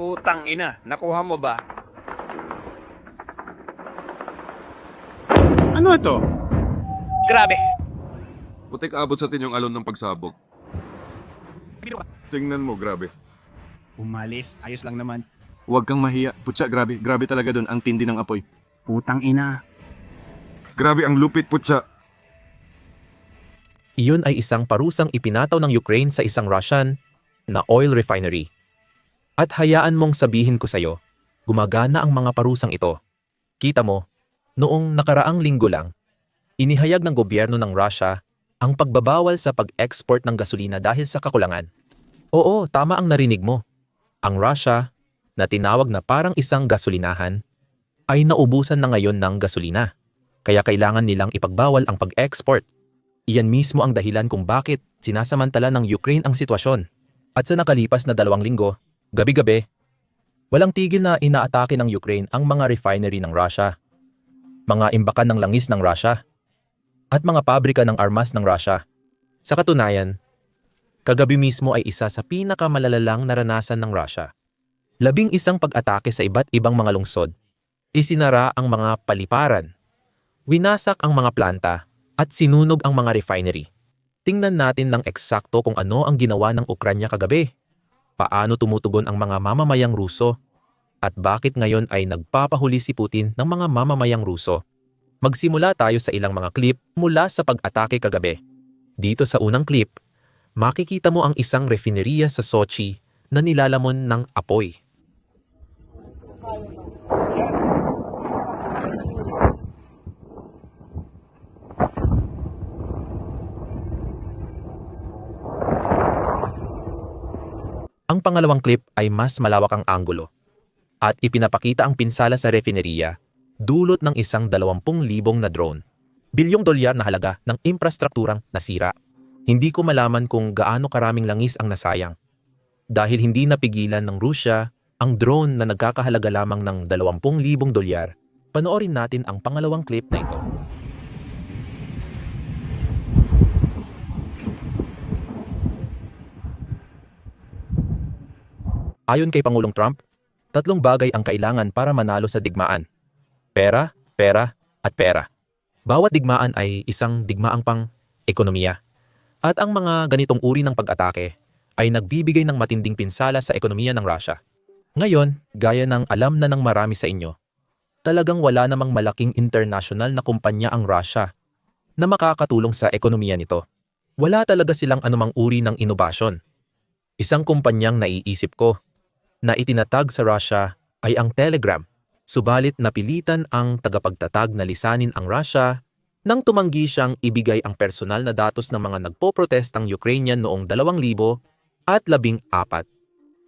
Putang ina, nakuha mo ba? Ano ito? Grabe! Putik abot sa tinyong alon ng pagsabog. Tingnan mo, grabe. Umalis. Ayos lang naman. Huwag kang mahiya. Putsa, grabe. Grabe talaga doon ang tindi ng apoy. Putang ina. Grabe ang lupit, putsa. Iyon ay isang parusang ipinataw ng Ukraine sa isang Russian na oil refinery. At hayaan mong sabihin ko sa'yo, gumagana ang mga parusang ito. Kita mo, noong nakaraang linggo lang, inihayag ng gobyerno ng Russia ang pagbabawal sa pag-export ng gasolina dahil sa kakulangan. Oo, tama ang narinig mo. Ang Russia, na tinawag na parang isang gasolinahan, ay naubusan na ngayon ng gasolina. Kaya kailangan nilang ipagbawal ang pag-export. Iyan mismo ang dahilan kung bakit sinasamantala ng Ukraine ang sitwasyon. At sa nakalipas na dalawang linggo, gabi-gabi, walang tigil na inaatake ng Ukraine ang mga refinery ng Russia, mga imbakan ng langis ng Russia, at mga pabrika ng armas ng Russia. Sa katunayan, kagabi mismo ay isa sa pinakamalalalang naranasan ng Russia. Labing isang pag-atake sa iba't ibang mga lungsod, isinara ang mga paliparan, winasak ang mga planta, at sinunog ang mga refinery. Tingnan natin ng eksakto kung ano ang ginawa ng Ukranya kagabi. Paano tumutugon ang mga mamamayang Ruso? At bakit ngayon ay nagpapahuli si Putin ng mga mamamayang Ruso? Magsimula tayo sa ilang mga clip mula sa pag-atake kagabi. Dito sa unang clip, makikita mo ang isang refineria sa Sochi na nilalamon ng apoy. Ang pangalawang clip ay mas malawak ang anggulo at ipinapakita ang pinsala sa refineria dulot ng isang 20,000 na drone. Bilyong dolyar na halaga ng infrastrukturang nasira. Hindi ko malaman kung gaano karaming langis ang nasayang. Dahil hindi napigilan ng Rusya ang drone na nagkakahalaga lamang ng 20,000 dolyar, panoorin natin ang pangalawang clip na ito. Ayon kay Pangulong Trump, tatlong bagay ang kailangan para manalo sa digmaan. Pera, pera, at pera. Bawat digmaan ay isang digmaang pang ekonomiya. At ang mga ganitong uri ng pag-atake ay nagbibigay ng matinding pinsala sa ekonomiya ng Russia. Ngayon, gaya ng alam na ng marami sa inyo, talagang wala namang malaking international na kumpanya ang Russia na makakatulong sa ekonomiya nito. Wala talaga silang anumang uri ng inobasyon. Isang kumpanyang naiisip ko na itinatag sa Russia ay ang Telegram. Subalit napilitan ang tagapagtatag na lisanin ang Russia nang tumanggi siyang ibigay ang personal na datos ng mga nagpo-protestang Ukrainian noong 2000 at labing apat.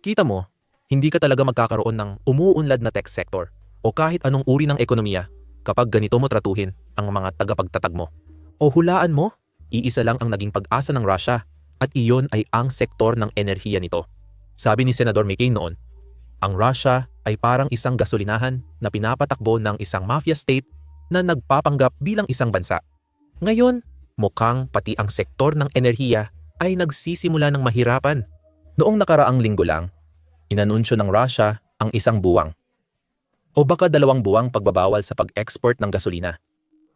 Kita mo, hindi ka talaga magkakaroon ng umuunlad na tech sector o kahit anong uri ng ekonomiya kapag ganito mo tratuhin ang mga tagapagtatag mo. O hulaan mo, iisa lang ang naging pag-asa ng Russia at iyon ay ang sektor ng enerhiya nito. Sabi ni Senador McCain noon, ang Russia ay parang isang gasolinahan na pinapatakbo ng isang mafia state na nagpapanggap bilang isang bansa. Ngayon, mukhang pati ang sektor ng enerhiya ay nagsisimula ng mahirapan. Noong nakaraang linggo lang, inanunsyo ng Russia ang isang buwang o baka dalawang buwang pagbabawal sa pag-export ng gasolina.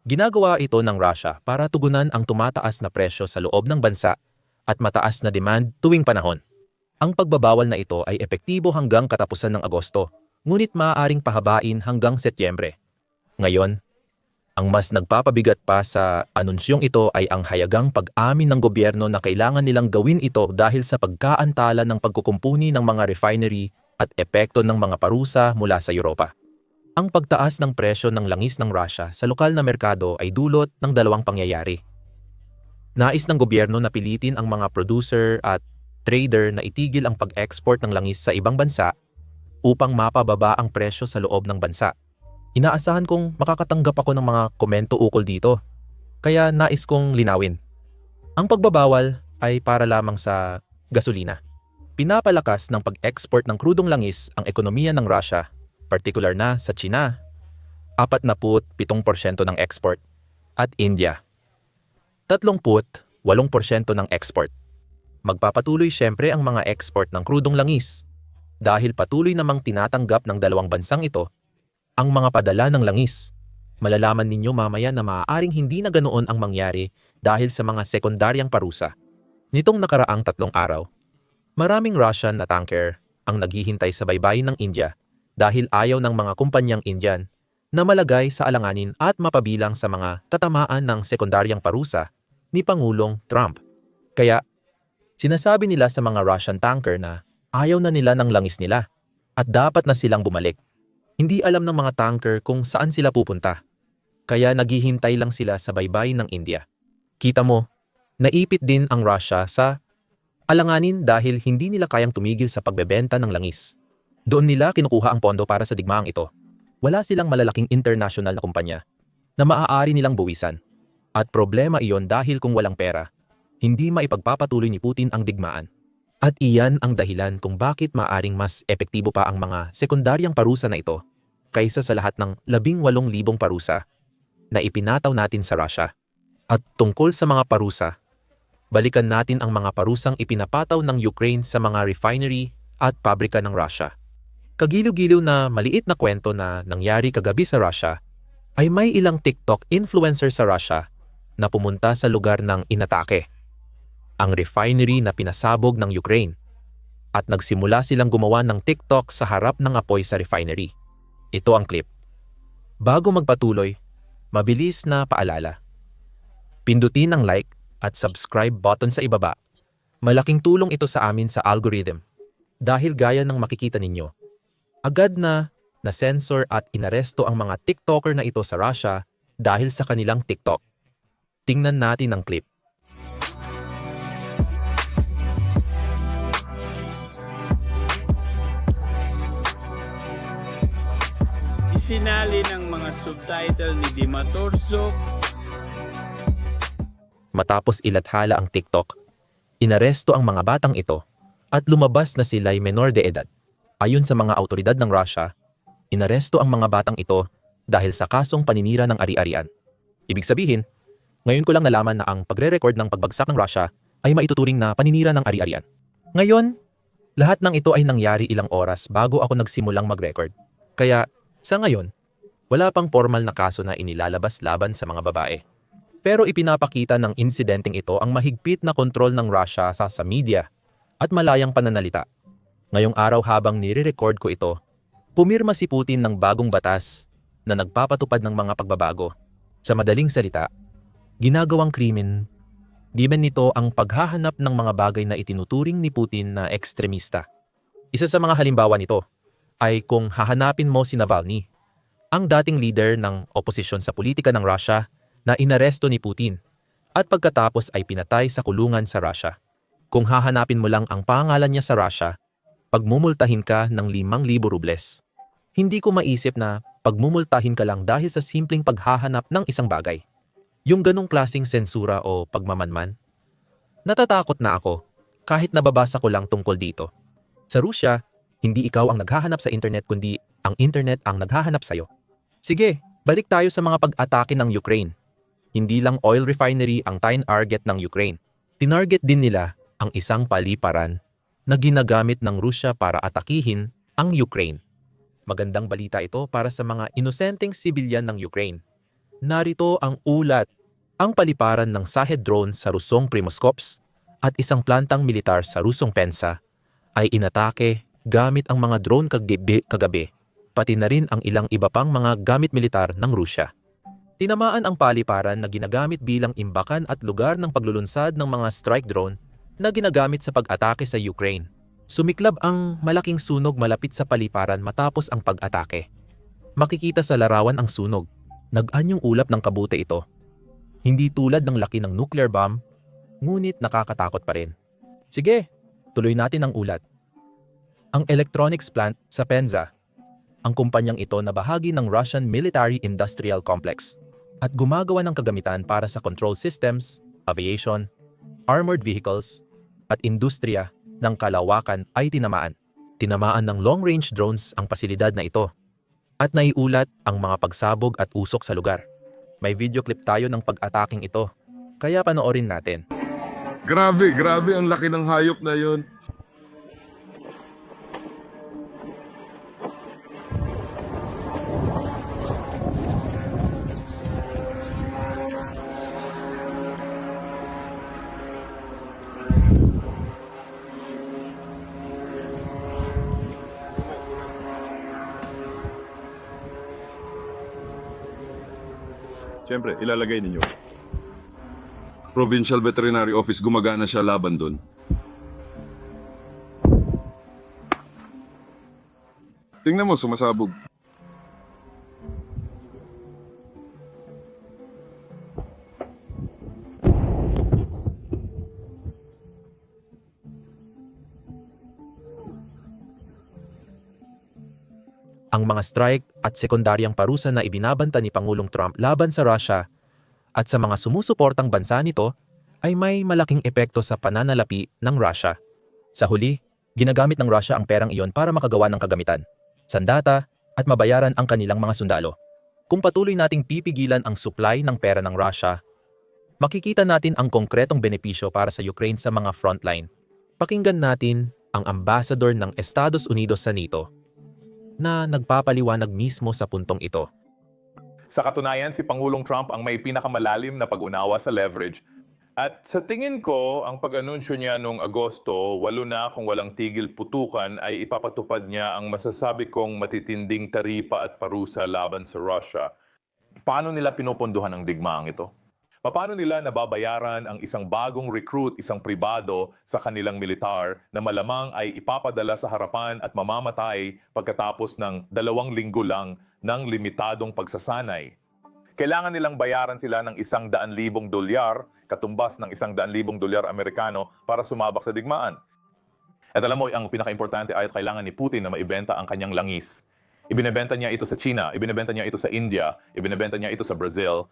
Ginagawa ito ng Russia para tugunan ang tumataas na presyo sa loob ng bansa at mataas na demand tuwing panahon. Ang pagbabawal na ito ay epektibo hanggang katapusan ng Agosto, ngunit maaaring pahabain hanggang Setyembre. Ngayon, ang mas nagpapabigat pa sa anunsyong ito ay ang hayagang pag-amin ng gobyerno na kailangan nilang gawin ito dahil sa pagkaantala ng pagkukumpuni ng mga refinery at epekto ng mga parusa mula sa Europa. Ang pagtaas ng presyo ng langis ng Russia sa lokal na merkado ay dulot ng dalawang pangyayari. Nais ng gobyerno na pilitin ang mga producer at trader na itigil ang pag-export ng langis sa ibang bansa upang mapababa ang presyo sa loob ng bansa. Inaasahan kong makakatanggap ako ng mga komento ukol dito, kaya nais kong linawin. Ang pagbabawal ay para lamang sa gasolina. Pinapalakas ng pag-export ng krudong langis ang ekonomiya ng Russia, particular na sa China, 47% ng export, at India, 38% ng export. Magpapatuloy siyempre ang mga export ng krudong langis. dahil patuloy namang tinatanggap ng dalawang bansang ito ang mga padala ng langis. Malalaman ninyo mamaya na maaaring hindi na ganoon ang mangyari dahil sa mga sekundaryang parusa. Nitong nakaraang tatlong araw, maraming Russian na tanker ang naghihintay sa baybayin ng India dahil ayaw ng mga kumpanyang Indian na malagay sa alanganin at mapabilang sa mga tatamaan ng sekundaryang parusa ni Pangulong Trump. Kaya, sinasabi nila sa mga Russian tanker na ayaw na nila ng langis nila at dapat na silang bumalik. Hindi alam ng mga tanker kung saan sila pupunta. Kaya naghihintay lang sila sa baybayin ng India. Kita mo, naipit din ang Russia sa alanganin dahil hindi nila kayang tumigil sa pagbebenta ng langis. Doon nila kinukuha ang pondo para sa digmaang ito. Wala silang malalaking international na kumpanya na maaari nilang buwisan. At problema iyon dahil kung walang pera, hindi maipagpapatuloy ni Putin ang digmaan. At iyan ang dahilan kung bakit maaring mas epektibo pa ang mga sekundaryang parusa na ito kaysa sa lahat ng 18,000 parusa na ipinataw natin sa Russia. At tungkol sa mga parusa, balikan natin ang mga parusang ipinapataw ng Ukraine sa mga refinery at pabrika ng Russia. Kagiliw-giliw na maliit na kwento na nangyari kagabi sa Russia ay may ilang TikTok influencer sa Russia na pumunta sa lugar ng inatake, ang refinery na pinasabog ng Ukraine. At nagsimula silang gumawa ng TikTok sa harap ng apoy sa refinery. Ito ang clip. Bago magpatuloy, mabilis na paalala. Pindutin ang like at subscribe button sa ibaba. Malaking tulong ito sa amin sa algorithm. Dahil gaya ng makikita ninyo, agad na na-sensor at inaresto ang mga TikToker na ito sa Russia dahil sa kanilang TikTok. Tingnan natin ang clip. Isinali ng mga subtitle ni Dimatorso Matapos ilathala ang TikTok, inaresto ang mga batang ito at lumabas na sila'y menor de edad. Ayon sa mga autoridad ng Russia, inaresto ang mga batang ito dahil sa kasong paninira ng ari-arian. Ibig sabihin, ngayon ko lang nalaman na ang pagre-record ng pagbagsak ng Russia ay maituturing na paninira ng ari-arian. Ngayon, lahat ng ito ay nangyari ilang oras bago ako nagsimulang mag-record. Kaya, sa ngayon, wala pang formal na kaso na inilalabas laban sa mga babae. Pero ipinapakita ng insidenteng ito ang mahigpit na kontrol ng Russia sa, sa media at malayang pananalita. Ngayong araw habang nire-record ko ito, pumirma si Putin ng bagong batas na nagpapatupad ng mga pagbabago. Sa madaling salita, ginagawang krimen, man nito ang paghahanap ng mga bagay na itinuturing ni Putin na ekstremista. Isa sa mga halimbawa nito ay kung hahanapin mo si Navalny, ang dating leader ng oposisyon sa politika ng Russia na inaresto ni Putin at pagkatapos ay pinatay sa kulungan sa Russia. Kung hahanapin mo lang ang pangalan niya sa Russia, pagmumultahin ka ng 5,000 rubles. Hindi ko maisip na pagmumultahin ka lang dahil sa simpleng paghahanap ng isang bagay. Yung ganong klasing sensura o pagmamanman. Natatakot na ako kahit nababasa ko lang tungkol dito. Sa Russia, hindi ikaw ang naghahanap sa internet kundi ang internet ang naghahanap sa'yo. Sige, balik tayo sa mga pag-atake ng Ukraine. Hindi lang oil refinery ang target ng Ukraine. Tinarget din nila ang isang paliparan na ginagamit ng Rusya para atakihin ang Ukraine. Magandang balita ito para sa mga inosenteng sibilyan ng Ukraine. Narito ang ulat. Ang paliparan ng Sahed drone sa Rusong Primoskops at isang plantang militar sa Rusong Pensa ay inatake gamit ang mga drone kagabi, kagabi pati na rin ang ilang iba pang mga gamit militar ng Rusya. Tinamaan ang paliparan na ginagamit bilang imbakan at lugar ng paglulunsad ng mga strike drone na ginagamit sa pag-atake sa Ukraine. Sumiklab ang malaking sunog malapit sa paliparan matapos ang pag-atake. Makikita sa larawan ang sunog. Nag-anyong ulap ng kabute ito. Hindi tulad ng laki ng nuclear bomb, ngunit nakakatakot pa rin. Sige, tuloy natin ang ulat. Ang electronics plant sa Penza, ang kumpanyang ito na bahagi ng Russian Military Industrial Complex at gumagawa ng kagamitan para sa control systems, aviation, armored vehicles, at industriya ng kalawakan ay tinamaan. Tinamaan ng long-range drones ang pasilidad na ito at naiulat ang mga pagsabog at usok sa lugar. May video clip tayo ng pag-ataking ito, kaya panoorin natin. Grabe, grabe ang laki ng hayop na yun. Siyempre, ilalagay ninyo. Provincial Veterinary Office, gumagana siya laban doon. Tingnan mo, sumasabog. Ang mga strike at sekundaryang parusa na ibinabanta ni Pangulong Trump laban sa Russia at sa mga sumusuportang bansa nito ay may malaking epekto sa pananalapi ng Russia. Sa huli, ginagamit ng Russia ang perang iyon para makagawa ng kagamitan, sandata at mabayaran ang kanilang mga sundalo. Kung patuloy nating pipigilan ang supply ng pera ng Russia, makikita natin ang konkretong benepisyo para sa Ukraine sa mga frontline. Pakinggan natin ang ambassador ng Estados Unidos sa NATO na nagpapaliwanag mismo sa puntong ito. Sa katunayan, si Pangulong Trump ang may pinakamalalim na pag-unawa sa leverage. At sa tingin ko, ang pag-anunsyo niya noong Agosto, walo na kung walang tigil putukan, ay ipapatupad niya ang masasabi kong matitinding taripa at parusa laban sa Russia. Paano nila pinupunduhan ang digmaang ito? Paano nila nababayaran ang isang bagong recruit, isang pribado sa kanilang militar na malamang ay ipapadala sa harapan at mamamatay pagkatapos ng dalawang linggo lang ng limitadong pagsasanay? Kailangan nilang bayaran sila ng isang daan libong dolyar, katumbas ng isang daan libong dolyar Amerikano para sumabak sa digmaan. At alam mo, ang pinaka-importante ay kailangan ni Putin na maibenta ang kanyang langis. Ibinebenta niya ito sa China, ibinebenta niya ito sa India, ibinebenta niya ito sa Brazil,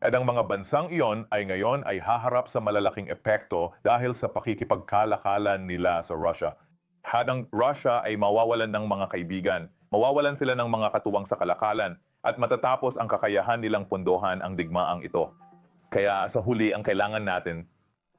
at ang mga bansang iyon ay ngayon ay haharap sa malalaking epekto dahil sa pakikipagkalakalan nila sa Russia. Had ang Russia ay mawawalan ng mga kaibigan, mawawalan sila ng mga katuwang sa kalakalan, at matatapos ang kakayahan nilang pundohan ang digmaang ito. Kaya sa huli ang kailangan natin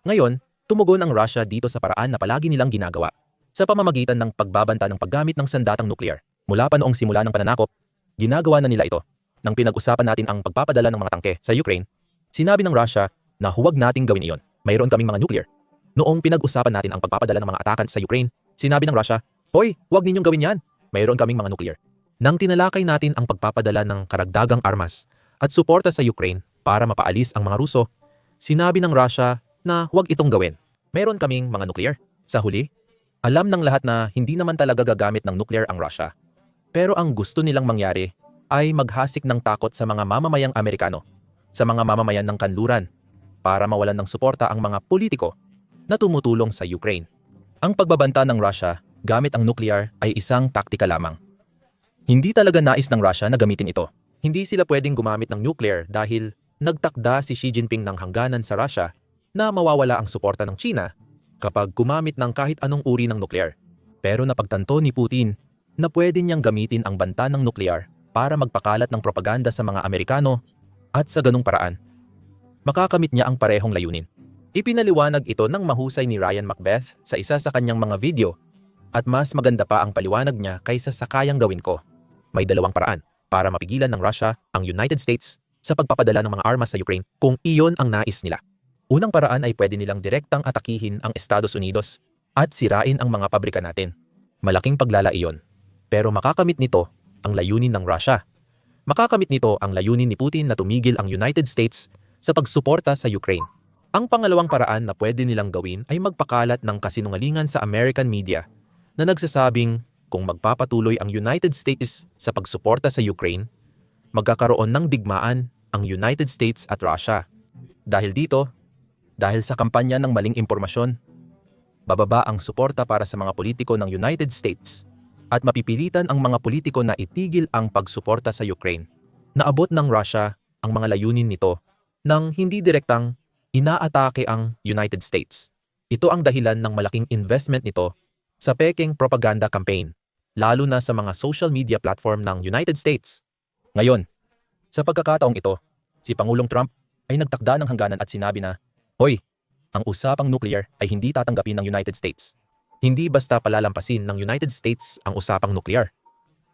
Ngayon, tumugon ang Russia dito sa paraan na palagi nilang ginagawa sa pamamagitan ng pagbabanta ng paggamit ng sandatang nuklear. Mula pa noong simula ng pananakop, ginagawa na nila ito. Nang pinag-usapan natin ang pagpapadala ng mga tangke sa Ukraine, sinabi ng Russia na huwag nating gawin iyon. Mayroon kaming mga nuclear. Noong pinag-usapan natin ang pagpapadala ng mga atakan sa Ukraine, sinabi ng Russia, Hoy, huwag ninyong gawin yan. Mayroon kaming mga nuclear. Nang tinalakay natin ang pagpapadala ng karagdagang armas at suporta sa Ukraine para mapaalis ang mga Ruso, sinabi ng Russia na huwag itong gawin. Meron kaming mga nuclear. Sa huli, alam ng lahat na hindi naman talaga gagamit ng nuclear ang Russia. Pero ang gusto nilang mangyari ay maghasik ng takot sa mga mamamayang Amerikano, sa mga mamamayan ng kanluran, para mawalan ng suporta ang mga politiko na tumutulong sa Ukraine. Ang pagbabanta ng Russia gamit ang nuclear ay isang taktika lamang. Hindi talaga nais ng Russia na gamitin ito. Hindi sila pwedeng gumamit ng nuclear dahil nagtakda si Xi Jinping ng hangganan sa Russia na mawawala ang suporta ng China kapag gumamit ng kahit anong uri ng nuclear. Pero napagtanto ni Putin na pwede niyang gamitin ang banta ng nuclear para magpakalat ng propaganda sa mga Amerikano at sa ganung paraan, makakamit niya ang parehong layunin. Ipinaliwanag ito ng mahusay ni Ryan Macbeth sa isa sa kanyang mga video at mas maganda pa ang paliwanag niya kaysa sa kayang gawin ko. May dalawang paraan para mapigilan ng Russia ang United States sa pagpapadala ng mga armas sa Ukraine kung iyon ang nais nila. Unang paraan ay pwede nilang direktang atakihin ang Estados Unidos at sirain ang mga pabrika natin. Malaking paglala iyon. Pero makakamit nito ang layunin ng Russia. Makakamit nito ang layunin ni Putin na tumigil ang United States sa pagsuporta sa Ukraine. Ang pangalawang paraan na pwede nilang gawin ay magpakalat ng kasinungalingan sa American media na nagsasabing kung magpapatuloy ang United States sa pagsuporta sa Ukraine, magkakaroon ng digmaan ang United States at Russia. Dahil dito, dahil sa kampanya ng maling impormasyon, bababa ang suporta para sa mga politiko ng United States at mapipilitan ang mga politiko na itigil ang pagsuporta sa Ukraine. Naabot ng Russia ang mga layunin nito nang hindi direktang inaatake ang United States. Ito ang dahilan ng malaking investment nito sa Peking propaganda campaign, lalo na sa mga social media platform ng United States. Ngayon, sa pagkakataong ito, si Pangulong Trump ay nagtakda ng hangganan at sinabi na, Hoy, ang usapang nuclear ay hindi tatanggapin ng United States. Hindi basta palalampasin ng United States ang usapang nuclear.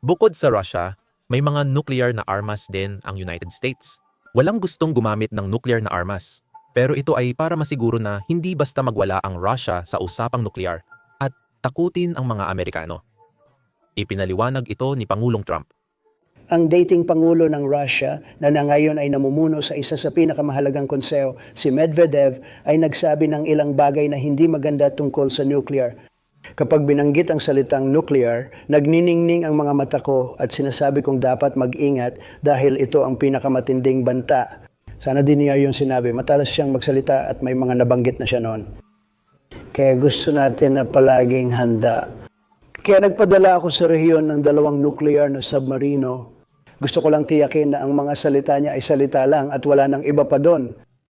Bukod sa Russia, may mga nuclear na armas din ang United States. Walang gustong gumamit ng nuclear na armas. Pero ito ay para masiguro na hindi basta magwala ang Russia sa usapang nuclear at takutin ang mga Amerikano. Ipinaliwanag ito ni Pangulong Trump. ang dating pangulo ng Russia na na ngayon ay namumuno sa isa sa pinakamahalagang konseho, si Medvedev, ay nagsabi ng ilang bagay na hindi maganda tungkol sa nuclear. Kapag binanggit ang salitang nuclear, nagniningning ang mga mata ko at sinasabi kong dapat mag-ingat dahil ito ang pinakamatinding banta. Sana din niya yung sinabi. Matalas siyang magsalita at may mga nabanggit na siya noon. Kaya gusto natin na palaging handa. Kaya nagpadala ako sa rehiyon ng dalawang nuclear na submarino. Gusto ko lang tiyakin na ang mga salita niya ay salita lang at wala nang iba pa doon.